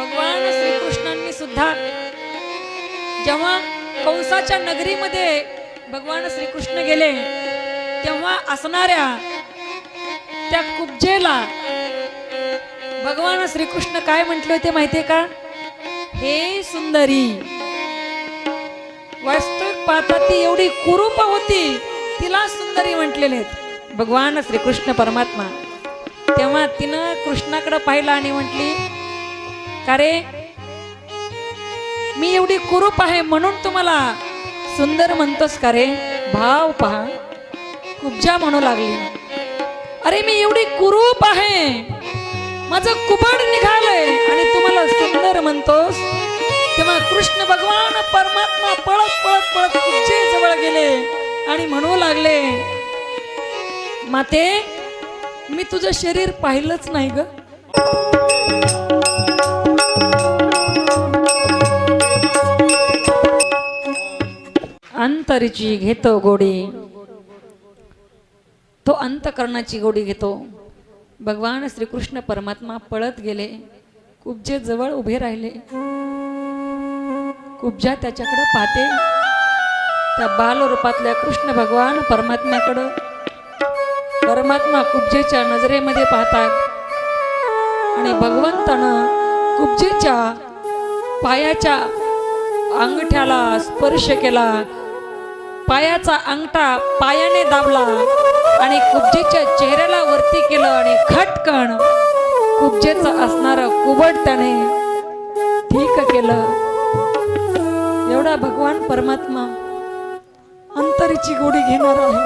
भगवान श्रीकृष्णांनी सुद्धा जेव्हा कंसाच्या नगरीमध्ये भगवान श्रीकृष्ण गेले तेव्हा असणाऱ्या त्या कुब्जेला भगवान श्रीकृष्ण काय म्हटले होते माहितीये का? हे सुंदरी वास्तविक पाहता ती एवढी कुरूप होती तिला सुंदरी म्हटलेले भगवान श्रीकृष्ण परमात्मा. तेव्हा तिनं कृष्णाकडे पाहिलं आणि म्हटली का रे? मी एवढी कुरूप आहे म्हणून तुम्हाला सुंदर म्हणतोस का रे? भाव पहा. कुब्जा म्हणू लागली. अरे मी एवढी कुरूप आहे. माझं कुबड निघालंय. आणि तुम्हाला सुंदर म्हणतोस तेव्हा कृष्ण भगवान परमात्मा पळत पळत पळत कुब्जे जवळ गेले आणि म्हणू लागले माते मी तुझं शरीर पाहिलंच नाही ग. अंतरीची घेतो गोडी. तो अंतकरणाची गोडी घेतो. भगवान श्रीकृष्ण परमात्मा पळत गेले. कुब्जे जवळ उभे राहिले. कुब्जा त्याच्याकडे पाहते. त्या बालरूपातल्या कृष्ण भगवान परमात्म्याकडं. परमात्मा कुब्जेच्या नजरेमध्ये पाहतात. आणि भगवंतानं कुब्जेच्या पायाच्या अंगठ्याला स्पर्श केला. पायाचा अंगठा पायाने दाबला आणि कुब्जेच्या चेहऱ्याला वरती केलं आणि खटकण कुब्जेचं असणार कुबट त्याने ठीक केलं. एवढा भगवान परमात्मा अंतरीची गोडी घेणार आहे.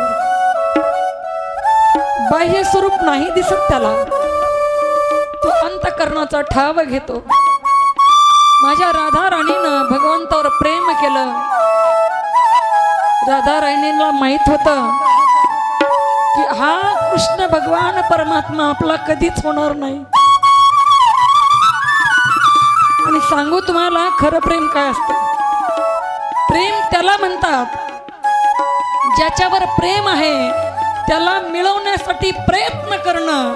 बाह्य स्वरूप नाही दिसत त्याला. तो अंतकरणाचा ठाव घेतो. माझ्या राधा राणीनं भगवंतावर प्रेम केलं. राधा राणींना माहीत होत की हा कृष्ण भगवान परमात्मा आपला कधीच होणार नाही. आणि सांगू तुम्हाला खरं प्रेम काय असतं? प्रेम त्याला म्हणतात ज्याच्यावर प्रेम आहे त्याला मिळवण्यासाठी प्रयत्न करणं.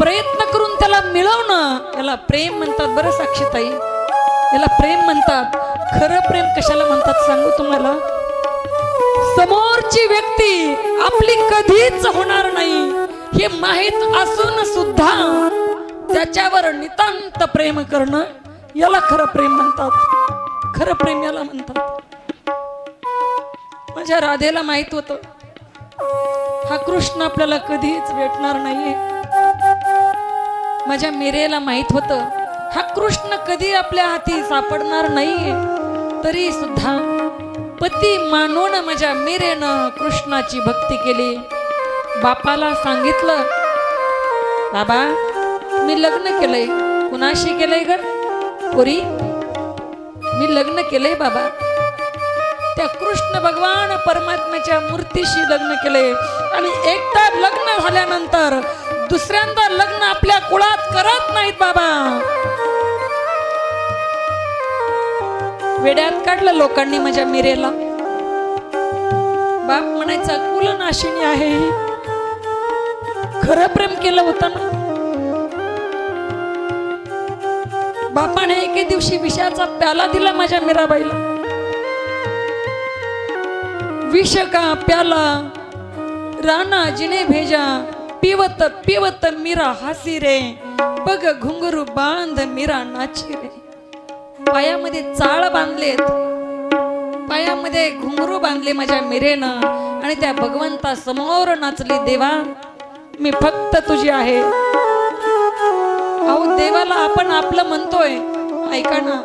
प्रयत्न करून त्याला मिळवणं. याला प्रेम म्हणतात बरं साक्षीताई. याला प्रेम म्हणतात. खरं प्रेम कशाला म्हणतात सांगू तुम्हाला? समोरची व्यक्ती आपली कधीच होणार नाही. हे माहीत असून सुद्धा त्याच्यावर नितांत प्रेम करणं याला खरं प्रेम म्हणतात. खरं प्रेम याला म्हणतात. माझ्या राधेला माहीत होतं. हा कृष्ण आपल्याला कधीच भेटणार नाहीये. माझ्या मिरेला माहीत होतं. हा कृष्ण कधी आपल्या हाती सापडणार नाहीये. तरी सुद्धा पती मानून माझ्या मिरेनं कृष्णाची भक्ती केली. बापाला सांगितलं बाबा मी लग्न केलंय. कुणाशी केलंय ग? पुरी? मी लग्न केलंय बाबा. त्या कृष्ण भगवान परमात्म्याच्या मूर्तीशी लग्न केले. आणि एकदा लग्न झाल्यानंतर दुसऱ्यांदा लग्न आपल्या कुळात करत नाहीत बाबा. वेड्यात काढलं लोकांनी माझ्या मिरेला. बाप म्हणायचा कुलनाशिनी आहे. खरं प्रेम केलं होतं ना? बापाने एके दिवशी विषाचा प्याला दिला माझ्या मीराबाईला. विष का प्याला? राणा जिने भेजा पिवत पिवत मीरा हासी रे बघ घुंगरू बांध मीरा नाची रे पायामध्ये चाळ बांधलेत. पायामध्ये घुंगरू बांधले माझ्या मिरेनं. आणि त्या भगवंता समोर नाचली देवा मी फक्त तुझी आहे. अहो देवाला आपण आपलं म्हणतोय. ऐका ना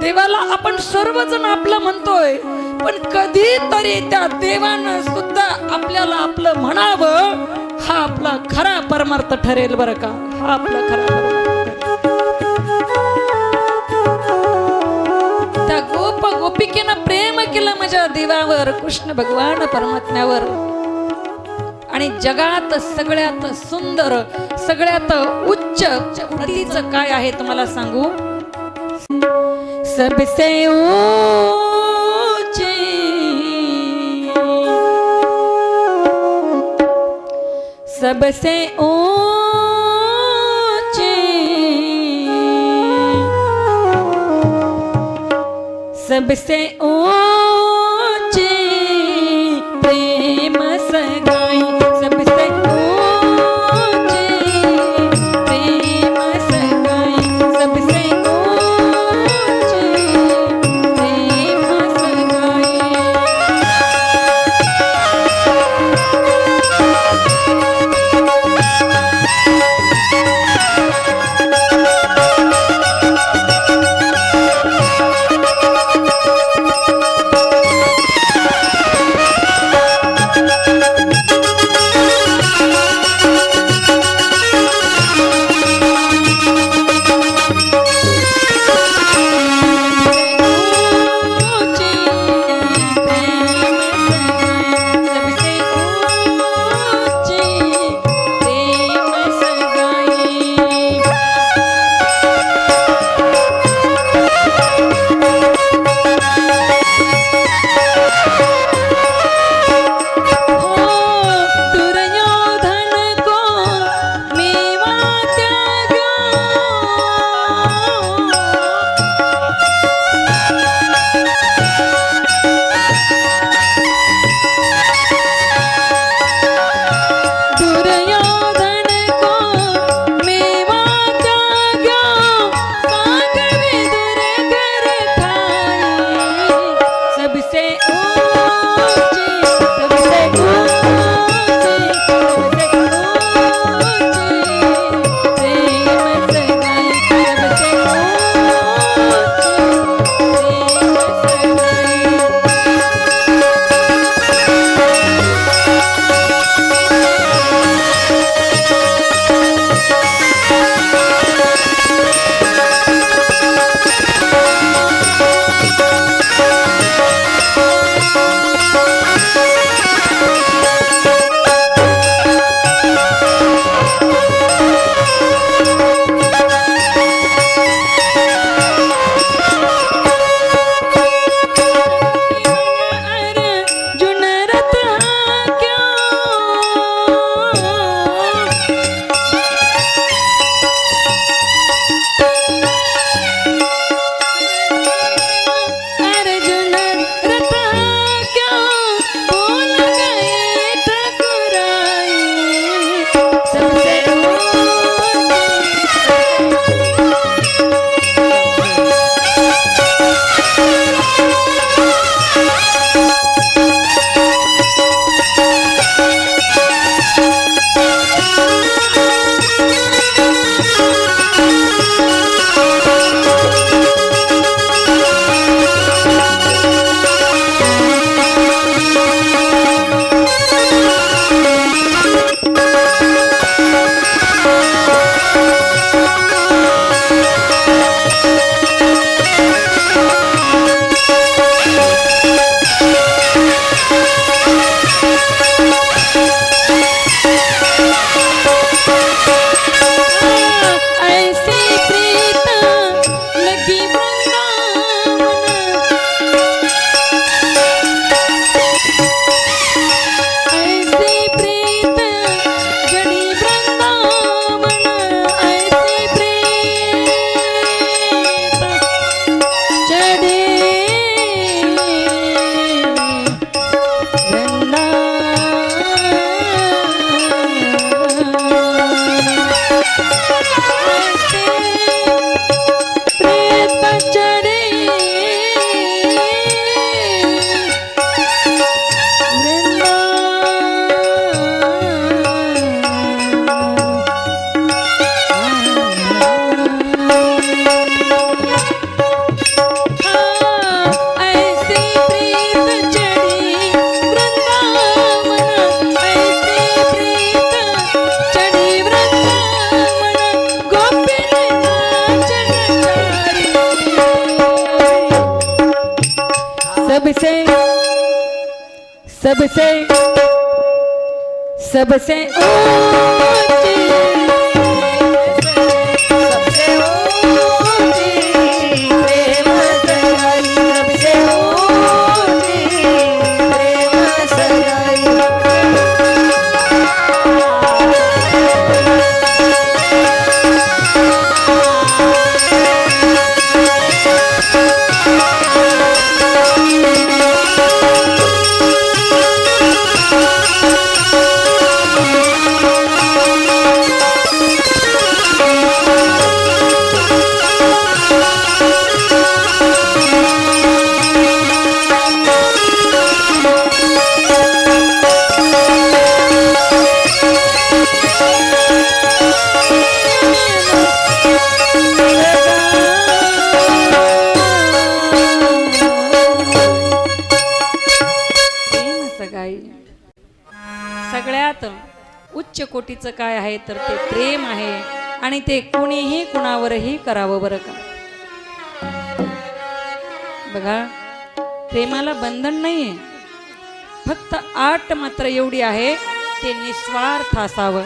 देवाला आपण सर्वजण आपलं म्हणतोय. पण कधीतरी त्या देवानं सुद्धा आपल्याला आपलं म्हणावं. हा आपला खरा परमार्थ ठरेल बरं का? हा आपला खरा परमार्थ. गोपिकेनं प्रेम केलं माझ्या देवावर कृष्ण भगवान परमात्म्यावर. आणि जगात सगळ्यात सुंदर सगळ्यात उच्च नदीचं काय आहे तुम्हाला सांगू? सबसे ऊंची सबसे ऊ सबसे ऊंचे प्रेम सगाई। सबसे ऊंचे प्रेम सगाई। सबसे ऊंचे प्रेम सगाई। Thank सबसे सबसे सबसे ऊंची काय सगळ्यात उच्च कोटीचं काय आहे तर ते प्रेम आहे आणि ते कुणीही कुणावरही करावं बरं का? बघा प्रेमाला बंधन नाही आहे फक्त आठ मात्र एवढी आहे ते निस्वार्थ असावं.